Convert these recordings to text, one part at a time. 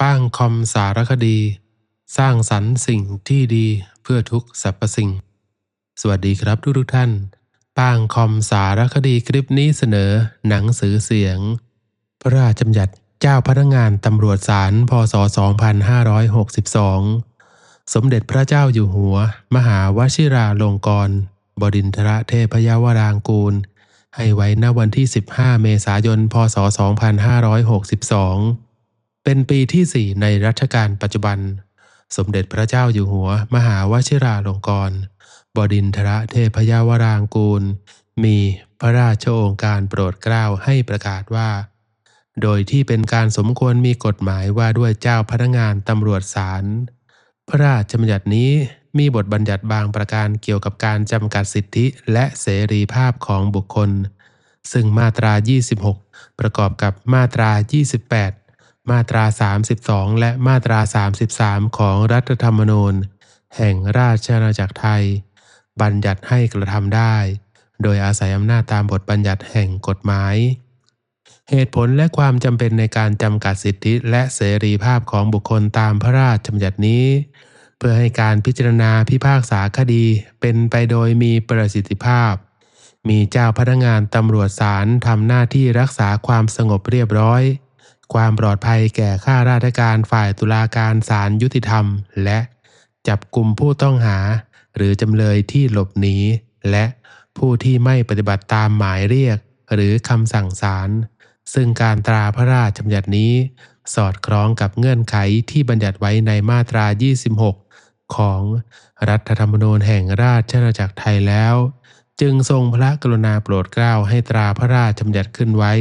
ป้างคอมสารคดี สร้างสรรค์สิ่งที่ดีเพื่อทุกสรรพสิ่ง สวัสดีครับทุกทุกท่าน ป้างคอมสารคดีคลิปนี้เสนอหนังสือเสียง พระราชบัญญัติเจ้าพนักงานตำรวจศาลพศ 2562 สมเด็จพระเจ้าอยู่หัว มหาวชิราลงกรณบดินทรเทพยาวรางกูล ให้ไว้ณวันที่ 15 เมษายน พศ 2562 เป็นปีที่ 4 ในรัชกาลปัจจุบัน สมเด็จพระเจ้าอยู่หัว มหาวชิราลงกรณบดินทรเทพยวรางกูล มีพระราชโองการโปรดเกล้าให้ประกาศว่า โดยที่เป็นการสมควรมีกฎหมายว่าด้วยเจ้าพนักงานตำรวจศาลพระราชบัญญัตินี้มีบทบัญญัติบางประการเกี่ยวกับการจำกัดสิทธิและเสรีภาพของบุคคล ซึ่งมาตรา 26 ประกอบกับมาตรา 28 มาตรา 32 และมาตรา 33 ของรัฐธรรมนูญ แห่งราชอาณาจักรไทย บัญญัติให้กระทำได้ โดยอาศัยอำนาจตามบทบัญญัติแห่งกฎหมาย เหตุผลและความจำเป็นในการจำกัดสิทธิและเสรีภาพของบุคคลตามพระราชบัญญัตินี้ เพื่อให้การพิจารณาพิพากษาคดีเป็นไปโดยมีประสิทธิภาพ มีเจ้าพนักงานตำรวจศาลทำหน้าที่รักษาความสงบเรียบร้อย ความปลอดภัยแก่ข้าราชการฝ่ายตุลาการศาลยุติธรรม และจับกลุ่มผู้ต้องหา หรือจำเลยที่หลบหนีและผู้ที่ไม่ปฏิบัติตามหมายเรียก หรือคำสั่งศาลซึ่งการตราพระราชบัญญัตินี้ สอดคล้องกับเงื่อนไขที่บัญญัติไว้ในมาตรา 26 ของรัฐธรรมนูญแห่งราชอาณาจักรไทยแล้ว จึงทรงพระกรุณาโปรดเกล้าให้ตราพระราชบัญญัติขึ้นไว้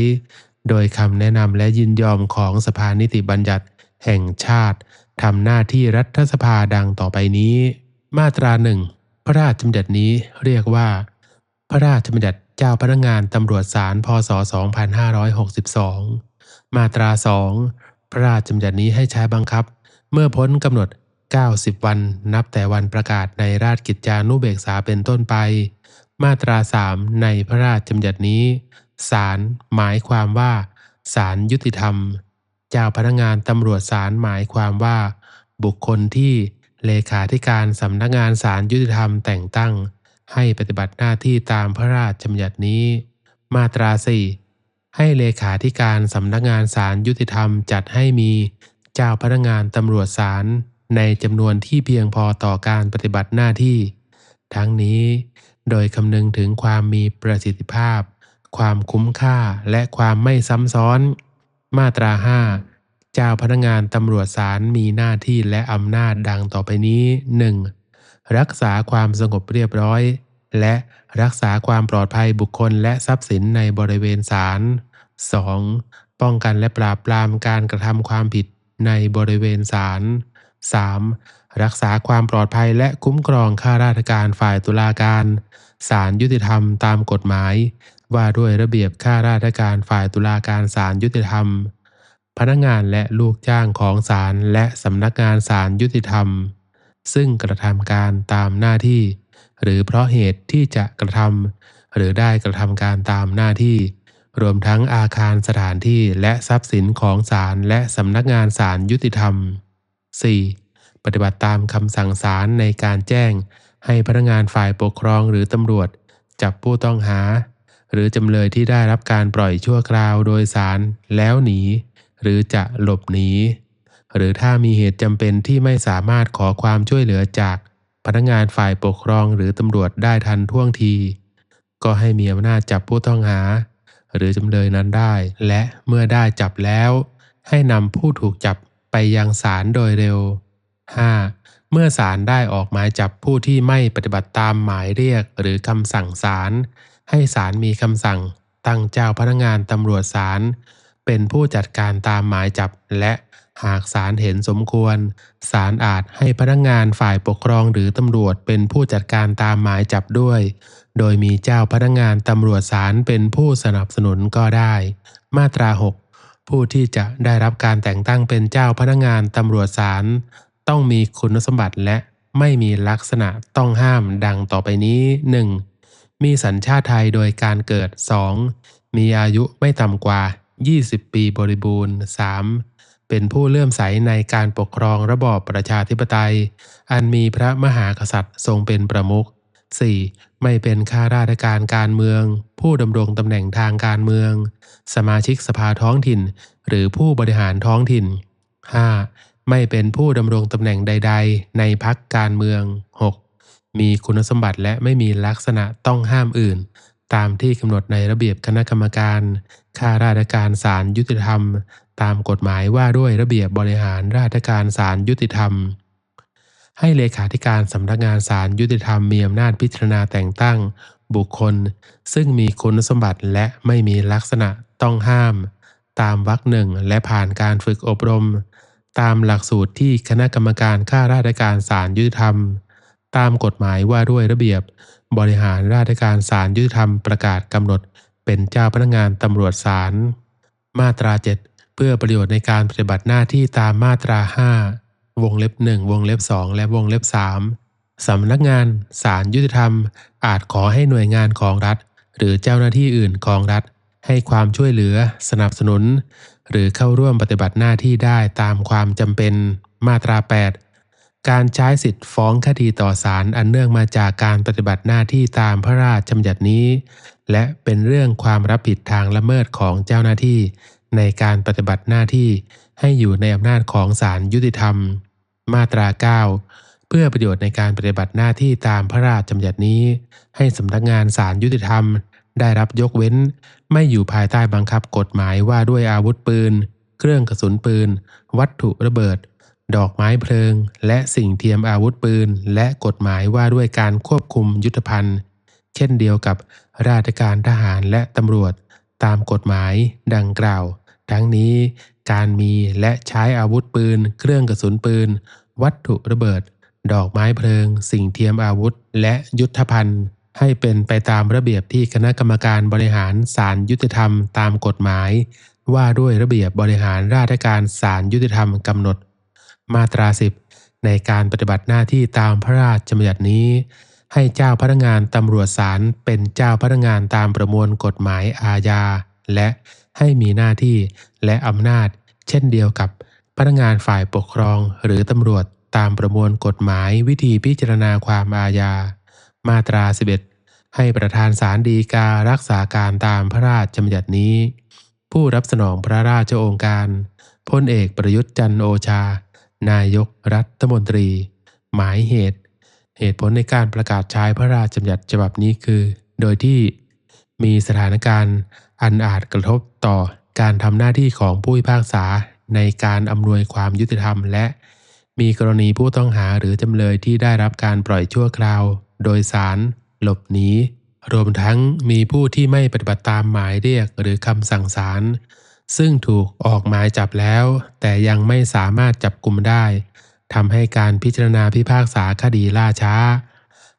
โดยคำแนะนำและยินยอมของสภานิติบัญญัติแห่งชาติทำหน้าที่รัฐสภาดังต่อไปนี้ มาตราหนึ่งพระราชบัญญัตินี้เรียกว่า พระราชบัญญัติเจ้าพนักงานตำรวจศาลพศ 2562 มาตรา 2 พระราชบัญญัตินี้ให้ใช้บังคับ เมื่อพ้นกำหนด 90 วันนับแต่วันประกาศในราชกิจจานุเบกษาเป็นต้นไป มาตรา 3 ในพระราชบัญญัตินี้ ศาลหมายความว่าศาลยุติธรรม เจ้าพนักงานตำรวจศาลหมายความว่า บุคคลที่เลขาธิการสำนักงานศาลยุติธรรมแต่งตั้ง ให้ปฏิบัติหน้าที่ตามพระราชบัญญัตินี้ มาตรา4ให้เลขาธิการสำนักงานศาลยุติธรรมจัดให้มีเจ้าพนักงานตำรวจศาลในจำนวนที่เพียงพอต่อการปฏิบัติหน้าที่ ทั้งนี้โดยคำนึงถึงความมีประสิทธิภาพ ความคุ้มค่าและความไม่ซ้ำซ้อน มาตรา 5 เจ้าพนักงานตำรวจศาลมีหน้าที่และอำนาจดังต่อไปนี้ 1. รักษาความสงบเรียบร้อย และรักษาความปลอดภัยบุคคลและทรัพย์สินในบริเวณศาล 2. ป้องกันและปราบปรามการกระทำความผิดในบริเวณศาล 3. รักษาความปลอดภัยและคุ้มครองข้าราชการฝ่ายตุลาการ ศาลยุติธรรมตามกฎหมาย ว่าด้วยระเบียบข้าราชการฝ่ายตุลาการศาลยุติธรรม พนักงานและลูกจ้างของศาลและสำนักงานศาลยุติธรรม ซึ่งกระทำการตามหน้าที่ หรือเพราะเหตุที่จะกระทำหรือได้กระทำการตามหน้าที่ รวมทั้งอาคารสถานที่และทรัพย์สินของศาลและสำนักงานศาลยุติธรรม 4. ปฏิบัติตามคำสั่งศาลในการแจ้ง ให้พนักงานฝ่ายปกครองหรือตำรวจ จับผู้ต้องหา หรือจำเลยที่ได้รับการปล่อยชั่วคราวโดยสารแล้วหนี หรือจะหลบหนี หรือถ้ามีเหตุจำเป็นที่ไม่สามารถขอความช่วยเหลือจากพนักงานฝ่ายปกครองหรือตำรวจได้ทันท่วงที ก็ให้มีอำนาจจับผู้ต้องหา หรือจำเลยนั้นได้ และเมื่อได้จับแล้ว ให้นำผู้ถูกจับไปยังศาลโดยเร็ว 5. เมื่อศาลได้ออกหมายจับผู้ที่ไม่ปฏิบัติตามหมายเรียกหรือคำสั่งศาล ให้ศาลมีคำสั่ง ตั้งเจ้าพนักงานตำรวจศาลเป็นผู้จัดการตามหมายจับและหากศาลเห็นสมควร ศาลอาจให้พนักงานฝ่ายปกครองหรือตำรวจเป็นผู้จัดการตามหมายจับด้วย โดยมีเจ้าพนักงานตำรวจศาลเป็นผู้สนับสนุนก็ได้ มาตรา 6 ผู้ที่จะได้รับการแต่งตั้งเป็นเจ้าพนักงานตำรวจศาลต้องมีคุณสมบัติและไม่มีลักษณะต้องห้ามดังต่อไปนี้ 1. มีสัญชาติไทยโดยการเกิด 2. มีอายุไม่ต่ำกว่า 20 ปีบริบูรณ์ 3. เป็นผู้เลื่อมใสในการปกครองระบอบประชาธิปไตย อันมีพระมหากษัตริย์ทรงเป็นประมุข 4. ไม่เป็นข้าราชการการเมือง ผู้ดำรงตำแหน่งทางการเมือง สมาชิกสภาท้องถิ่น หรือผู้บริหารท้องถิ่น 5. ไม่เป็นผู้ดำรงตำแหน่งใด ๆ ในพักการเมือง 6. มีคุณสมบัติและไม่มีลักษณะต้องห้ามอื่น ตามที่กำหนดในระเบียบคณะกรรมการข้าราชการศาลยุติธรรม ตามกฎหมายว่าด้วยระเบียบบริหารราชการศาลยุติธรรม ให้เลขาธิการสำนักงานศาลยุติธรรมมีอำนาจพิจารณาแต่งตั้ง บุคคล ซึ่งมีคุณสมบัติและไม่มีลักษณะต้องห้าม ตามวรรคหนึ่งและผ่านการฝึกอบรม ตามหลักสูตรที่คณะกรรมการข้าราชการศาลยุติธรรม ตามกฎหมายว่าด้วยระเบียบบริหารราชการศาลยุติธรรมประกาศกำหนด เป็นเจ้าพนักงานตำรวจศาลมาตรา 7 เพื่อประโยชน์ในการปฏิบัติหน้าที่ตามมาตรา 5 วงเล็บ 1 วงเล็บ 2 และวงเล็บ 3 สำนักงานศาลยุติธรรม อาจขอให้หน่วยงานของรัฐ หรือเจ้าหน้าที่อื่นของรัฐ ให้ความช่วยเหลือ สนับสนุน หรือเข้าร่วมปฏิบัติหน้าที่ได้ตามความจำเป็น มาตรา 8 การใช้สิทธิ์ฟ้องคดีต่อศาลอันเนื่องมาจากการปฏิบัติหน้าที่ตามพระราชบัญญัตินี้ และเป็นเรื่องความรับผิดทางละเมิดของเจ้าหน้าที่ ในการปฏิบัติหน้าที่ให้อยู่ในอำนาจของศาลยุติธรรม มาตรา 9 เพื่อประโยชน์ในการปฏิบัติหน้าที่ตามพระราชบัญญัตินี้ ให้สำนักงานศาลยุติธรรม ได้รับยกเว้น ไม่อยู่ภายใต้บังคับกฎหมายว่าด้วยอาวุธปืน เครื่องกระสุนปืน วัตถุระเบิด ดอกไม้เพลิง และสิ่งเทียมอาวุธปืน และกฎหมายว่าด้วยการควบคุมยุทธภัณฑ์ เช่นเดียวกับราชการทหารและตำรวจ ตามกฎหมายดังกล่าว ทั้งนี้การมีและใช้อาวุธปืน เครื่องกระสุนปืน วัตถุระเบิด ดอกไม้เพลิง สิ่งเทียมอาวุธ และยุทธภัณฑ์ ให้เป็นไปตามระเบียบที่คณะกรรมการบริหารศาลยุติธรรมตามกฎหมาย ว่าด้วยระเบียบ บริหารราชการศาลยุติธรรมกำหนด มาตรา10ในการปฏิบัติหน้าที่ตามพระราชบัญญัตินี้ ให้เจ้าพนักงานตำรวจศาลเป็นเจ้าพนักงานตามประมวลกฎหมายอาญา และให้มีหน้าที่และอำนาจ เช่นเดียวกับพนักงานฝ่ายปกครองหรือตำรวจตามประมวลกฎหมายวิธีพิจารณาความอาญา มาตรา 11 ให้ประธานศาลฎีการักษาการตามพระราชบัญญัตินี้ ผู้รับสนองพระราชโองการพลเอกประยุทธ์จันโอชา นายกรัฐมนตรี หมายเหตุ เหตุผลในการประกาศใช้พระราชบัญญัติฉบับนี้คือ โดยที่มีสถานการณ์อันอาจกระทบต่อการทำหน้าที่ของผู้พิพากษาในการอำนวยความยุติธรรม และมีกรณีผู้ต้องหาหรือจำเลยที่ได้รับการปล่อยชั่วคราว โดยสารหลบหนีรวมทั้งมีผู้ที่ไม่ปฏิบัติตามหมายเรียกหรือคำสั่งศาล ซึ่งถูกออกหมายจับแล้ว แต่ยังไม่สามารถจับกลุ่มได้ทำให้การพิจารณาพิพากษาคดีล่าช้า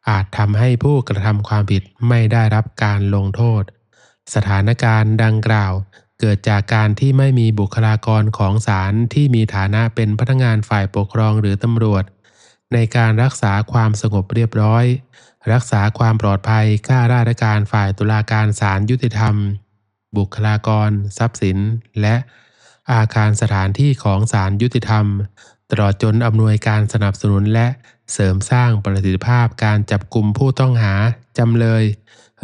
อาจทำให้ผู้กระทำความผิดไม่ได้รับการลงโทษ สถานการณ์ดังกล่าว เกิดจากการที่ไม่มีบุคลากรของศาลที่มีฐานะเป็นพนักงานฝ่ายปกครองหรือตำรวจ ในการรักษาความสงบเรียบร้อย รักษาความปลอดภัยข้าราชการฝ่ายตุลาการศาลยุติธรรม บุคลากร ทรัพย์สิน และอาคารสถานที่ของศาลยุติธรรม ตลอดจนอำนวยการสนับสนุนและเสริมสร้างประสิทธิภาพการจับกลุ่มผู้ต้องหา จำเลย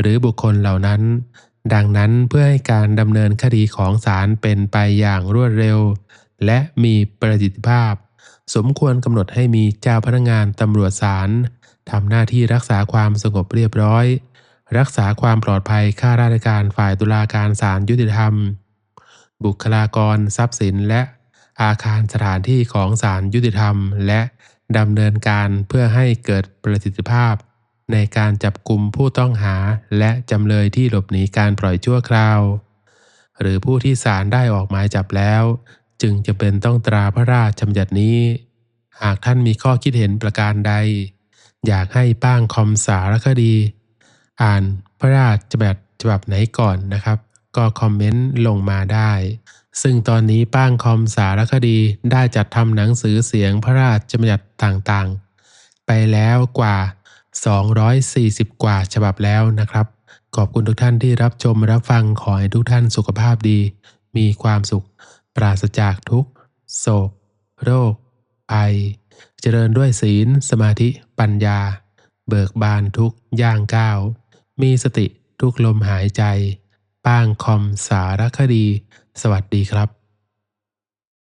หรือบุคคลเหล่านั้น ดังนั้นเพื่อให้การดำเนินคดีของศาลเป็นไปอย่างรวดเร็ว และมีประสิทธิภาพ สมควรกำหนดให้มีเจ้าพนักงานตำรวจศาลทำหน้าที่รักษาความสงบเรียบร้อย รักษาความปลอดภัยข้าราชการฝ่ายตุลาการศาลยุติธรรม บุคลากรทรัพย์สินและอาคารสถานที่ของศาลยุติธรรม และดำเนินการเพื่อให้เกิดประสิทธิภาพ ในการจับกลุ่มผู้ต้องหาและจำเลยที่หลบหนีการปล่อยชั่วคราว หรือผู้ที่ศาลได้ออกหมายจับแล้ว จึงจะเป็นต้องตราพระราชบัญญัตินี้ หากท่านมีข้อคิดเห็นประการใด อยากให้ป้างคอมสารคดี อ่านพระราชบัญญัติฉบับไหนก่อนนะครับ ก็คอมเมนต์ลงมาได้ ซึ่งตอนนี้ป้างคอมสารคดีได้จัดทำหนังสือเสียงพระราชบัญญัติต่างๆ ไปแล้วกว่า 240 กว่าฉบับแล้วนะครับ ขอบคุณทุกท่านที่รับชมรับฟังขอให้ทุกท่านสุขภาพดี มีความสุข ปราศจากทุกโศก โรคภัย เจริญด้วยศีล สมาธิปัญญา เบิกบานทุกย่างก้าว มีสติทุกลมหายใจ ป้างคอมสารคดี สวัสดีครับ